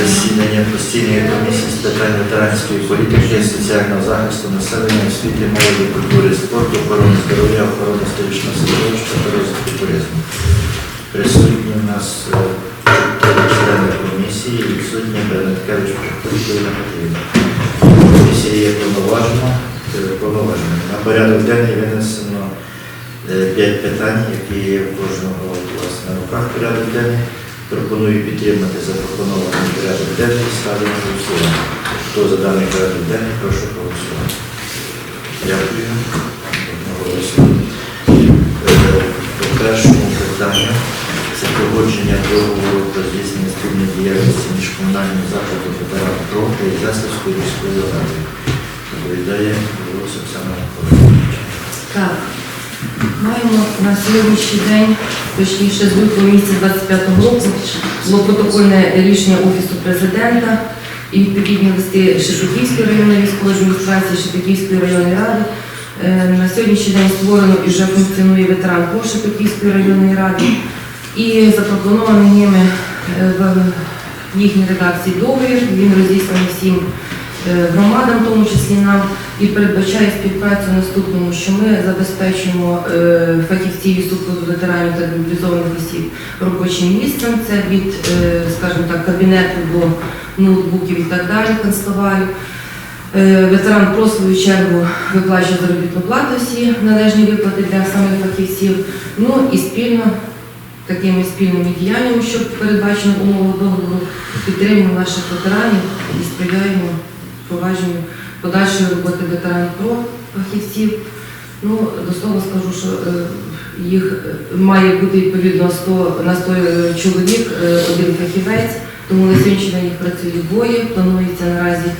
засідання постійної комісії з питань ветеранської політики, соціального захисту населення, освіти, молоді, культури, спорту, охорони здоров'я, охорони історичного середовища та розвитку туризму. Присутні у нас е, члени комісії, відсутні Бернеткевич Петрівна Петрівна. Комісія є повноважена, е, повноважена. На порядок денний винесено е, п'ять питань, які є в кожного на руках порядок денний. Пропоную підтримати запропонований порядок денний, ставлю на голосування. Хто за даний порядок денний, прошу голосувати. Дякую. Е, По першому питанню це погодження договору про здійснення спільної діяльності між комунальним закладом ветеран ПРО та Ізяславською міською радою. Доповідає голос Оксана Миколаївна. Так, маємо на сьогоднішній день, точніше з лютого місяця 25 року, було протокольне рішення Офісу президента і відповідні листи Шепетівської районної військової адміністрації, Шепетівської районної ради. Е, На сьогоднішній день створено і вже функціонує ветеран ПРО Шепетівської районної ради і запропонований ними е, в їхній редакції договір. Він розісланий всім громадам, в тому числі нам, і передбачає співпрацю наступному, що ми забезпечуємо е, фахівців і супроводу ветеранів та мобілізованих осіб робочим місцем. Це від, е, скажімо так, кабінету до ноутбуків і так далі, канцтоварів. Е, Ветеран про свою чергу виплачує заробітну плату всі належні виплати для самих фахівців. Ну і спільно такими спільними діяннями, що передбачено умови договору, підтримуємо наших ветеранів і сприяємо впровадженню подальшої роботи ветеранів про фахівців. Ну, до слова скажу, що е, їх е, має бути відповідно 100, на 100 чоловік е, один фахівець, тому на сьогоднішній день їх працює двоє. Планується наразі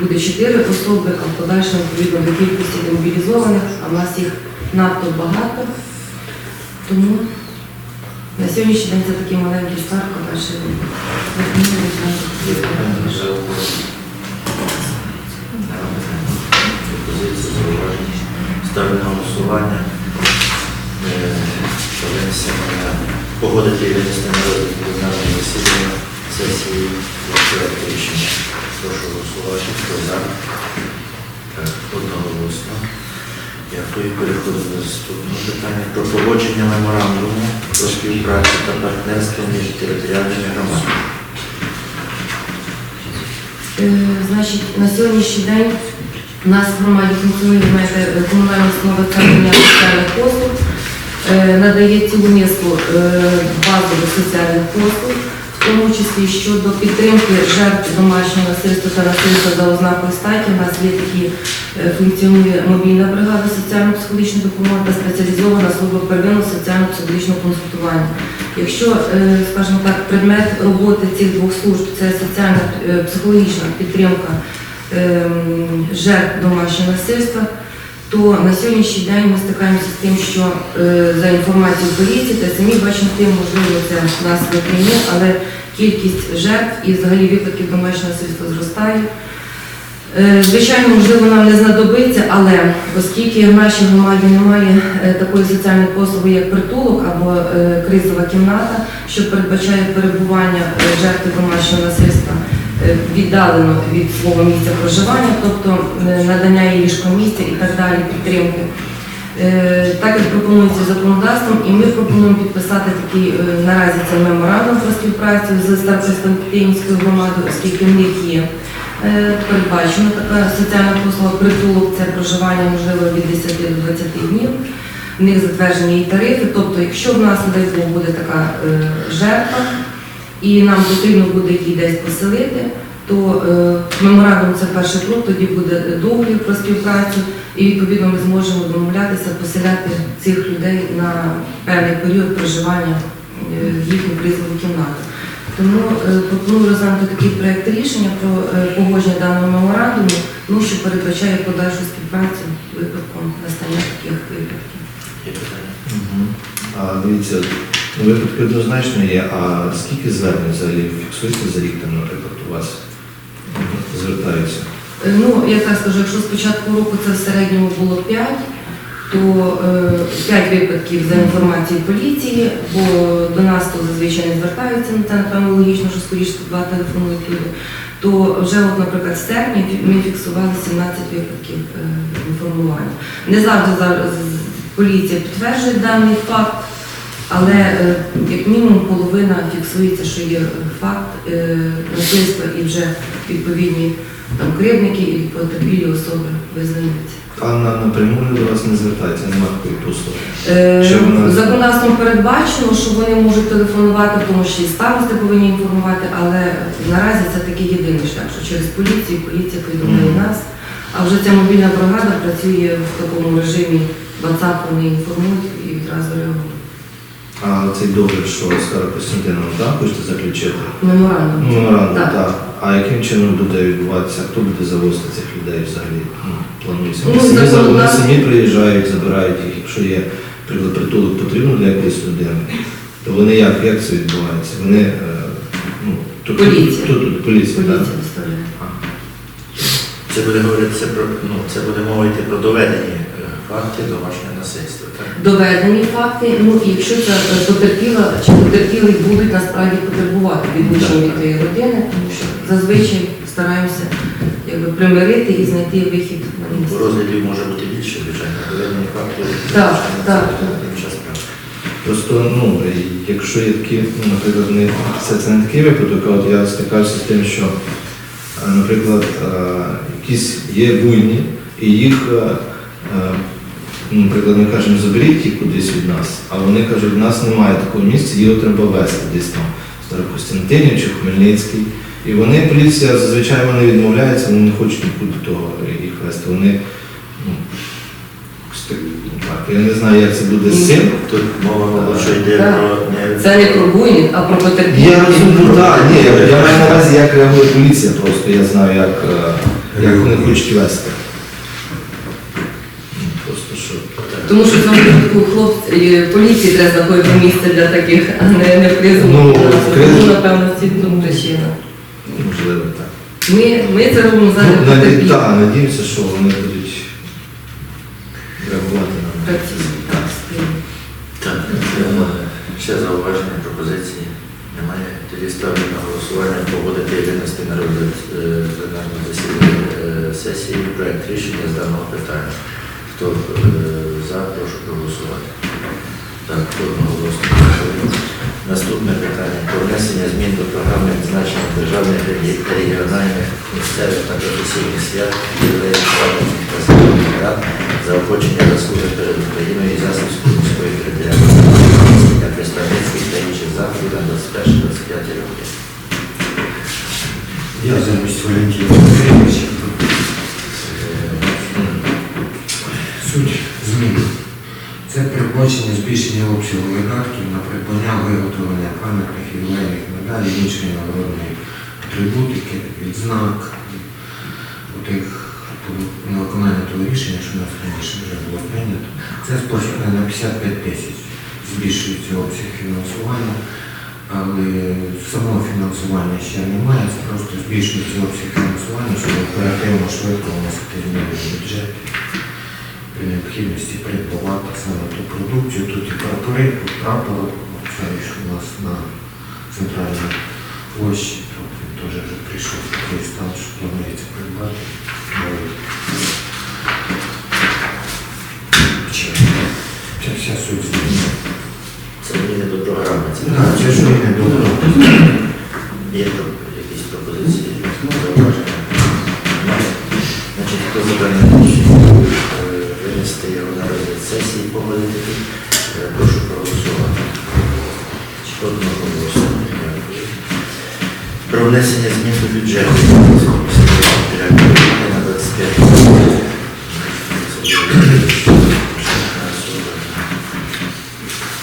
буде 4 особи, а в подальшому відповідно до кількості демобілізованих, а в нас їх надто багато. Тому на сьогоднішній день це такий маленький старт, подальше Є питання за Пропозиції зауваження. Ставлю на голосування. Е, погодити винести на розгляд пленарного засідання сесії рішення. Прошу голосувати. Хто за? Так, одноголосно. Дякую. Переходимо до наступного питання про погодження меморандуму про співпрацю та партнерство між територіальними громадами. Е, Значить, на сьогоднішній день у нас в громаді функціонує комунальна основа центру соціальних послуг, Е, надає цілу низку е, базових соціальних послуг, в тому числі щодо підтримки жертв домашнього насильства та насильства за ознакою статі. У нас є такі е, функціонує мобільна бригада соціально-психологічної допомоги та спеціалізована служба первинного соціально-психологічного консультування. Якщо, е, скажімо так, предмет роботи цих двох служб це соціальна е, психологічна підтримка жертв домашнього насильства, то на сьогоднішній день ми стикаємося з тим, що е, за інформацією поліції, та самі бачимо тим, можливо, це в нас не але кількість жертв і взагалі випадків домашнього насильства зростає. Е, Звичайно, можливо, нам не знадобиться, але оскільки в нашій громаді немає е, такої соціальної послуги, як притулок або кризова кімната, що передбачає перебування жертви домашнього насильства віддалено від свого місця проживання, тобто е, надання їй ліжкомісця і так далі, підтримки. Е, Так як пропонується законодавством, і ми пропонуємо підписати такий е, наразі це меморандум про співпрацю з Старокостянтинівською громадою, оскільки в них є Е, Передбачена така соціальна послуга притулок це проживання можливо від 10 до 20 днів. В них затверджені і тарифи. Тобто, якщо в нас не дай Бог, буде така е, жертва, і нам потрібно буде її десь поселити, то е, меморандум це перший крок, тоді буде договір про співпрацю, і відповідно ми зможемо домовлятися поселяти цих людей на певний період проживання е, їхню призову кімнату. Тому е, пропоную розглянути такий проект рішення про погодження даного меморандуму, ну, що передбачає подальшу співпрацю випадком настання таких випадків. Дивіться, випадки однозначно є, а скільки звернень взагалі фіксується за рік там, наприклад, у вас звертаються? Е, Ну, я так скажу, якщо з початку року це в середньому було 5, то 5 випадків за інформацією поліції, бо до нас то зазвичай не звертаються, ну це напевно логічно, що скоріше два телефонують люди. То вже, от, наприклад, в серпні ми фіксували 17 випадків е, інформування. Не завжди зараз поліція підтверджує даний факт, але е, як мінімум половина фіксується, що є факт е, насильства і вже відповідні там кривдники і потерпілі особи визнаються. А на, напряму до вас не звертається, немає такої послуги. Е, вона- Законодавством передбачено, що вони можуть телефонувати, тому що і старости повинні інформувати, але наразі це такий єдиний шлях, що через поліцію, поліція повідомляє Мгм. нас. А вже ця мобільна бригада працює в такому режимі WhatsApp, вони інформують і відразу реагують. А цей договір, що Скара Костянтиновна, так, хочете заключити? Меморандум. Меморандум, Так. так. А яким чином буде відбуватися? Хто буде завозити цих людей взагалі? Ну, планується. Ну, Вони самі, вони самі приїжджають, забирають їх, якщо є притулок потрібно для якоїсь людини, то вони як, як це відбувається? Вони е, ну, тут, Поліція. Тут, тут, поліція, так? Поліція доставляє. Це буде говоритися про ну, це буде мова йти про доведені е, факти домашнього насильства. Доведені факти, ну і якщо це потерпіла чи потерпілий будуть насправді потребувати відлучення від тієї родини, тому що зазвичай стараємося якби примирити і знайти вихід на місце. розглядів може бути більше, звичайно, доведені факти. Так, так. Просто, ну, якщо є такі, ну, наприклад, не, це, це не такий випадок, а от я стикався з тим, що, е, наприклад, е, якісь є буйні, і їх, е, наприклад, ми кажемо, заберіть їх кудись від нас, а вони кажуть, в нас немає такого місця, його треба вести десь там, в Старокостянтинів чи Хмельницький. І вони, поліція, зазвичай вони відмовляються, вони не хочуть нікуди того їх вести. Вони, ну, так, так, я не знаю, як це буде з цим. Тут мова, що йде про не Це не про буйні, а про потерпілих. Я розумію, так, ні, я, я маю на увазі, як реагує поліція просто, я знаю, як, е, як вони хочуть вести. Ну, Просто що. Тому що в цьому випадку хлопці поліції треба знаходити місце для таких, а не, не призову. Ну, кризу- напевно, ці тут причина. Можливо, так. Ми, ми це робимо Ну, наді- Так, надіюся, що вони будуть реагувати на. Працюємо, так. Так, е, ще зауваження, пропозиції немає. Тоді ставлю на голосування погодити і винести на розгляд е, пленарного засідання е, сесії проект рішення з даного питання. Хто е, за, прошу проголосувати. Так, одноголосно. Наступне питання про внесення змін до програми відзначення державних регі- регіональних місцевих та професійних свят та законних рад заохочення заслуги перед Україною і Засобською міської територіальної для представницьких та інших заходів на 21-25 роки. Я замість Валентина Андрійовича. Передбачення збільшення обсягу видатків на придбання виготовлення пам'ятних ювілейних медалей, іншої народної атрибутики, відзнак, отих на виконання того рішення, що у нас раніше вже було прийнято. Це спосібне на 55 тисяч. Збільшується обсяг фінансування, але самого фінансування ще немає, це просто збільшується обсяг фінансування, щоб оперативно швидко вносити зміни в бюджет при необхідності придбавати саме ту продукцію. Прапори, тут прапор, це що у нас на центральній площі, то він теж вже прийшов в такий стан, що планується придбати. Це вся суть зміни. Це зміни до програми. Це Так, це ж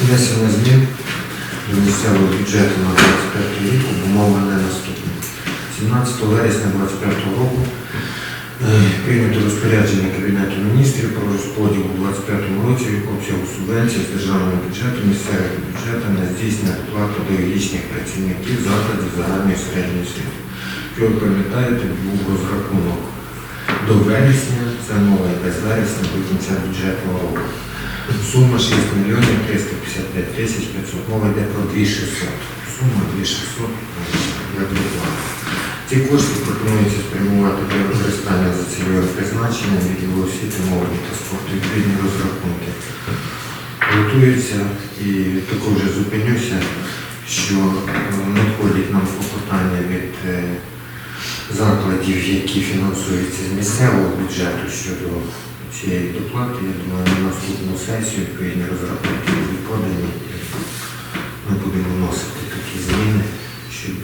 Внесення змін до місцевого бюджету на 25 рік обумовлене наступне. 17 вересня 25 року е, прийнято розпорядження Кабінету міністрів про розподіл у 25 році обсягу субвенцій з державного бюджету місцевих бюджетів на здійснення доплат педагогічних працівників закладів загальної середньої освіти. Що ви пам'ятаєте, був розрахунок до вересня, це мова йде з вересня до кінця бюджетного року. Сума 6 мільйонів 355 тисяч 500. Мова йде про 2600. Сума 2600 як доплата. Ці кошти пропонується спрямувати для використання за цільовим призначенням відділу освіти, молоді та спорту відповідні розрахунки. Готуються і також зупинюся, що надходять нам клопотання від е, закладів, які фінансуються з місцевого бюджету щодо цієї доплати. Я думаю, на наступну сесію відповідні розрахунки будуть подані. Ми будемо вносити такі зміни, щоб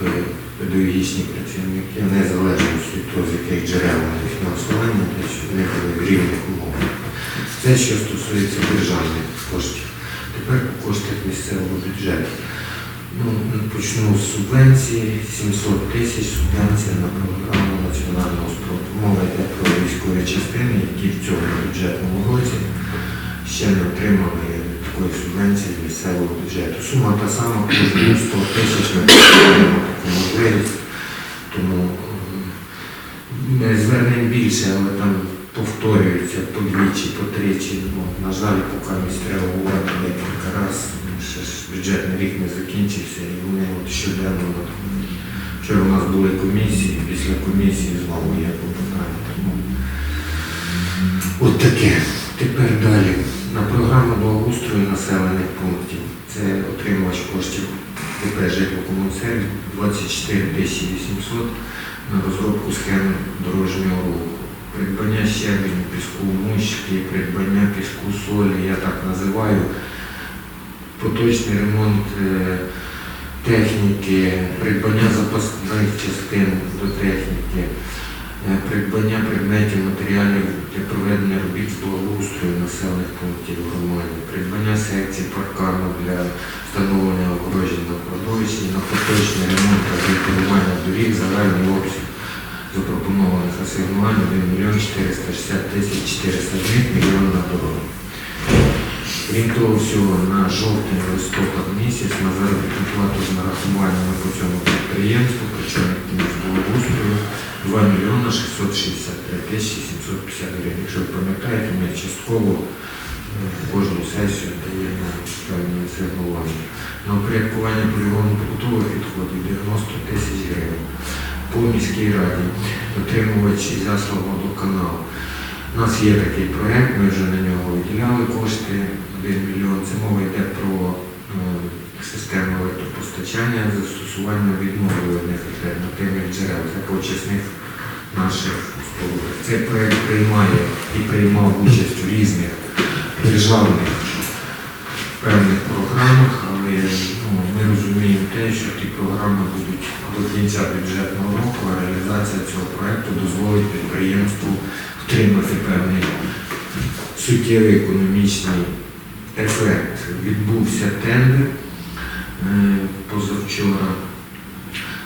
педагогічні працівники, незалежно від того, з яких джерел вони фінансування, щоб вони були в рівних умовах. Це що стосується державних коштів. Тепер по коштах місцевого бюджету. Ну, почну з субвенції. 700 тисяч субвенція на програму національного спорту. Мова йде про військові частини, які в цьому бюджетному році ще не отримали такої субвенції місцевого бюджету. Сума та сама, кожен 100 тисяч ми отримаємо таку можливість. Тому м, звернень більше, але там повторюються подвічі, потричі. Ну, на жаль, поки треба говорити декілька разів. Ще ж бюджетний рік не закінчився, і вони от щоденно. от, Вчора у нас були комісії, після комісії знову є попитання. Тому от таке. Тепер далі. На програму благоустрою населених пунктів. Це отримувач коштів ДП «Житлокомунсервіс» 24 тисячі 800 на розробку схеми дорожнього руху. Придбання щебеню, піску, мущики, придбання піску солі, я так називаю. Поточний ремонт е, техніки, придбання запасних частин до техніки, е, придбання предметів матеріалів для проведення робіт з благоустрою населених пунктів громаді, придбання секцій паркану для встановлення огорожень на кладовищі, на поточний ремонт та реконування доріг асигнувань 1 мільйон 460 тисяч 400 гривень мільйон на дорогу. Крім того всього, на жовтень листопад місяць на заробітну плату з нарахуваннями по цьому підприємству, з благоустрою 2 мільйона 663 тисячі 750 гривень. Якщо ви пам'ятаєте, ми частково е, кожну сесію даємо певні асигнування. На упорядкування полігону побутових відходів 90 тисяч гривень. По міській раді отримувач Ізяслав водоканал. У нас є такий проєкт, ми вже на нього виділяли кошти 1 мільйон. Це мова йде про е, систему електропостачання з застосуванням відновлюваних альтернативних джерел для почесних наших спорудах. Цей проєкт приймає і приймав участь у різних державних певних програмах, але ми розуміємо те, що ті програми будуть до кінця бюджетного року, а реалізація цього проєкту дозволить підприємству отримати певний суттєвий економічний ефект. Відбувся тендер е, позавчора.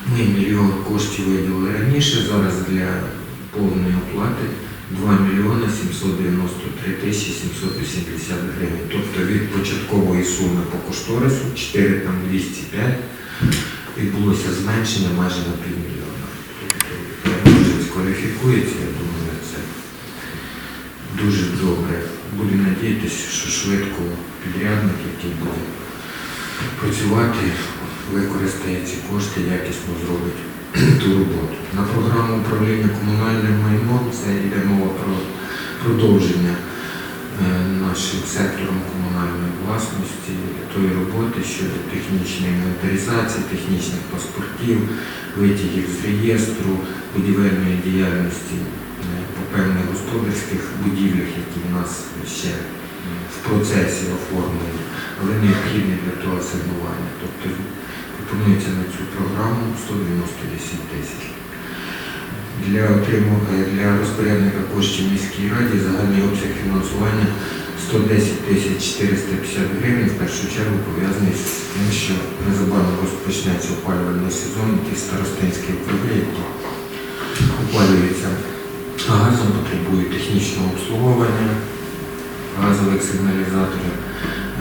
Ми мільйон коштів виділили раніше, зараз для повної оплати 2 мільйони 793 тисячі 780 гривень. Тобто від початкової суми по кошторису 4 там 205 відбулося зменшення майже на півмільйона. Тобто можливість кваліфікується, я думаю, це дуже добре. Будемо надіятися, що швидко підрядник, який буде працювати, використає ці кошти, якісно зробить ту роботу. На програму управління комунальним майном це йде мова про продовження е, нашим сектором комунальної власності тої роботи щодо технічної інвентаризації, технічних паспортів, витягів з реєстру, будівельної діяльності е, по певних господарських будівлях, які в нас ще в процесі оформлення, але необхідні для того асигнування. Тобто пропонується на цю програму 198 тисяч. Для отримання для розпорядника коштів міській раді загальний обсяг фінансування 110 тисяч 450 гривень в першу чергу пов'язаний з тим, що незабаром розпочнеться опалювальний сезон, ті старостинські округи, які опалюються газом, потребують технічного обслуговування газових сигналізаторів,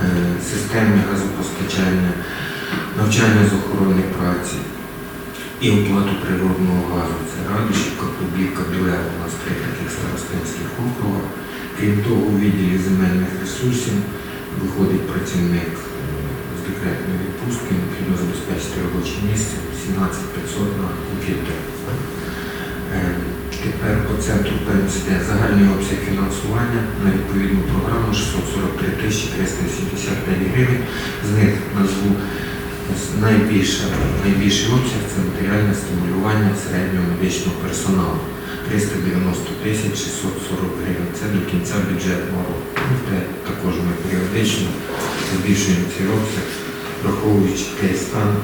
е, системи газопостачання, навчання з охорони праці. і оплату природного газу. Це Радушівка, Клубівка, Білева, у нас три таких старостинських округа. Крім того, у відділі земельних ресурсів виходить працівник е, з декретної відпустки, необхідно забезпечити робоче місце 17500 на комп'ютер. Е, Тепер по центру ПМСД загальний обсяг фінансування на відповідну програму 643 тисячі 385 гривень. З них назву найбільше, найбільший обсяг це матеріальне стимулювання середнього медичного персоналу 390 тисяч 640 гривень. Це до кінця бюджетного року. Те також ми періодично збільшуємо цей обсяг, враховуючи той стан е,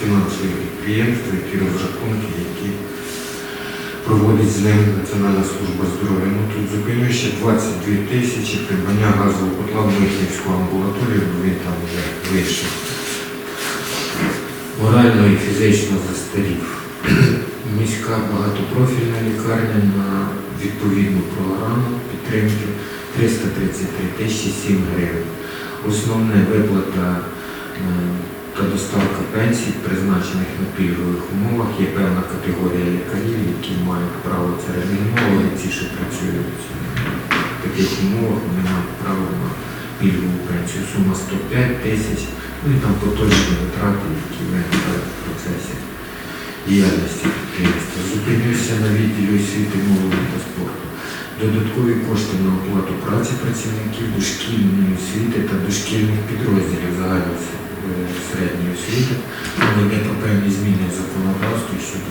фінансових підприємств, які розрахунки, які проводить з ним Національна служба здоров'я. Ну тут зупиню ще 22 тисячі придбання газового котла в Михнівську амбулаторію, бо він там вже вийшов. Морально і фізично застарів. Міська багатопрофільна лікарня на відповідну програму підтримки 333 тисячі 7 гривень. Основне виплата е, та доставка пенсій, призначених на пільгових умовах, є певна категорія лікарів, які мають право це рентгенологи, ці, що працюють в таких умовах, вони мають право на пільгову пенсію. Сума 105 тисяч, ну і там поточні витрати, які виникають в процесі діяльності підприємства. Зупинюся на відділі освіти, молоді та спорту. Додаткові кошти на оплату праці працівників дошкільної освіти та дошкільних підрозділів загальної е, середньої освіти. Мова йде про певні зміни в законодавстві щодо,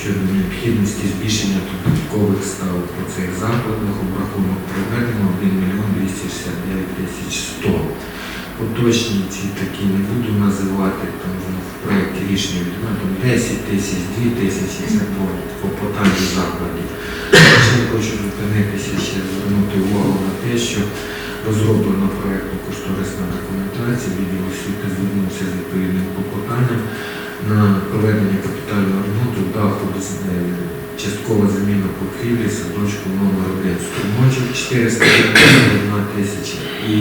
щодо необхідності збільшення додаткових ставок по цих закладах. Обрахунок проведено 1 мільйон 269 тисяч 100. Поточні ці такі не буду називати, там в проєкті рішення там 10 тисяч, 2 тисячі, це по, по питанню закладів. Ще хочу зупинитися, ще звернути увагу на те, що розроблена проєктно-кошторисна документація, відділ освіти звернувся з відповідним клопотанням на проведення капітального ремонту даху е, часткова заміна покрівлі садочку номер 1 Струмочок 491 тисяча. І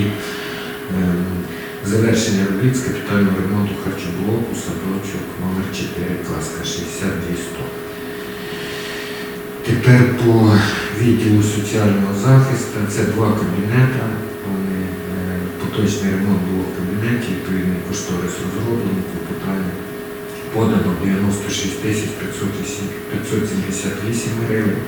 завершення робіт з капітального ремонту харчоблоку садочок номер 4 класка 62 100. Тепер по відділу соціального захисту це два кабінети. Е, поточний ремонт двох кабінетів, відповідний кошторис розроблений, клопотання подано 96 578 гривень.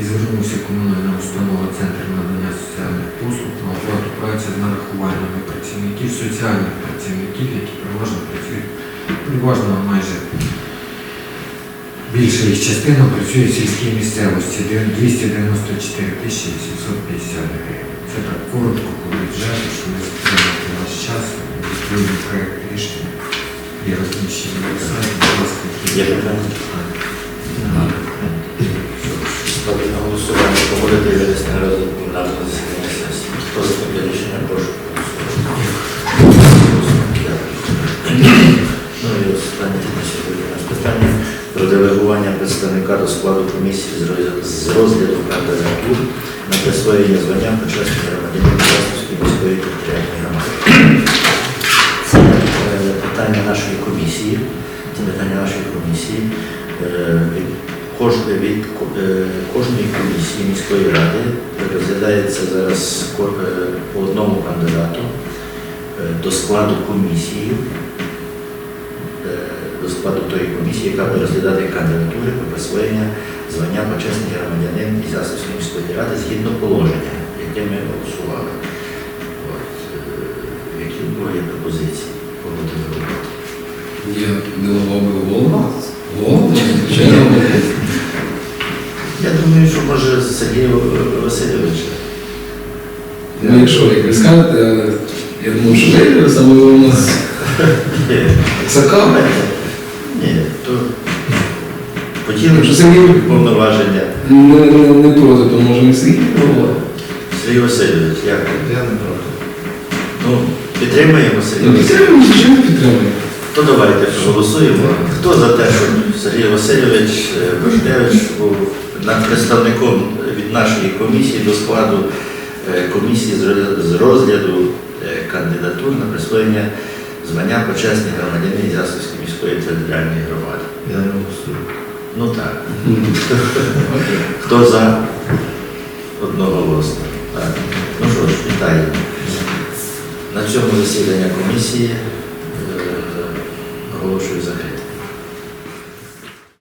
І звернувся комунальна установа Центр надання соціальних послуг на оплату праці з нарахуваннями працівників, соціальних працівників, які переважно працюють, переважно майже Більша їх частина працює в сільській місцевості 294 тисячі 850 гривень. Це так коротко по бюджету, що ми затримати ваш час, відповідний проєкт рішення на сайті, будь ласка, Ставлю на голосування погодити вирісне розгляд комунального засідання сесії. Хто за таке рішення, прошу голосувати. Ну і останнє на сьогодні питання про делегування представника до складу комісії з розгляду- кандидатур на присвоєння звання почесних громадянин Краснівської міської територіальної громади. Це е, питання нашої комісії. Це питання нашої комісії. Е, Від е, кожної комісії міської ради розглядається зараз е, по одному кандидату е, до складу комісії, до складу тої комісії, яка буде розглядати кандидатури про присвоєння звання почесний громадянин Ізяславської міської ради згідно положення, яке ми голосували. Які є пропозиції? Кого делегувати? Я би голову. Голову? Звичайно. Я думаю, що може Сергій Васильович. Ну, якщо як ви скажете, я думав, що ви саме у нас Ні. Ні, то Сергій повноваження. не, не, не проти, то може ми Сергій. Сергій Васильович, як? Я не проти. Ну, підтримуємо Сергій Ну, Васильович. підтримуємо, звичайно, підтримуємо. То давайте проголосуємо. Хто за те, щоб Сергій Васильович е, Башкевич був представником від нашої комісії до складу е, комісії з розгляду- е, кандидатур на присвоєння Звання почесний громадянин Ясовської міської територіальної громади. Я не голосую. Ну так. Хто за? Одноголосно. Так. Ну що ж, вітаю. На цьому засідання комісії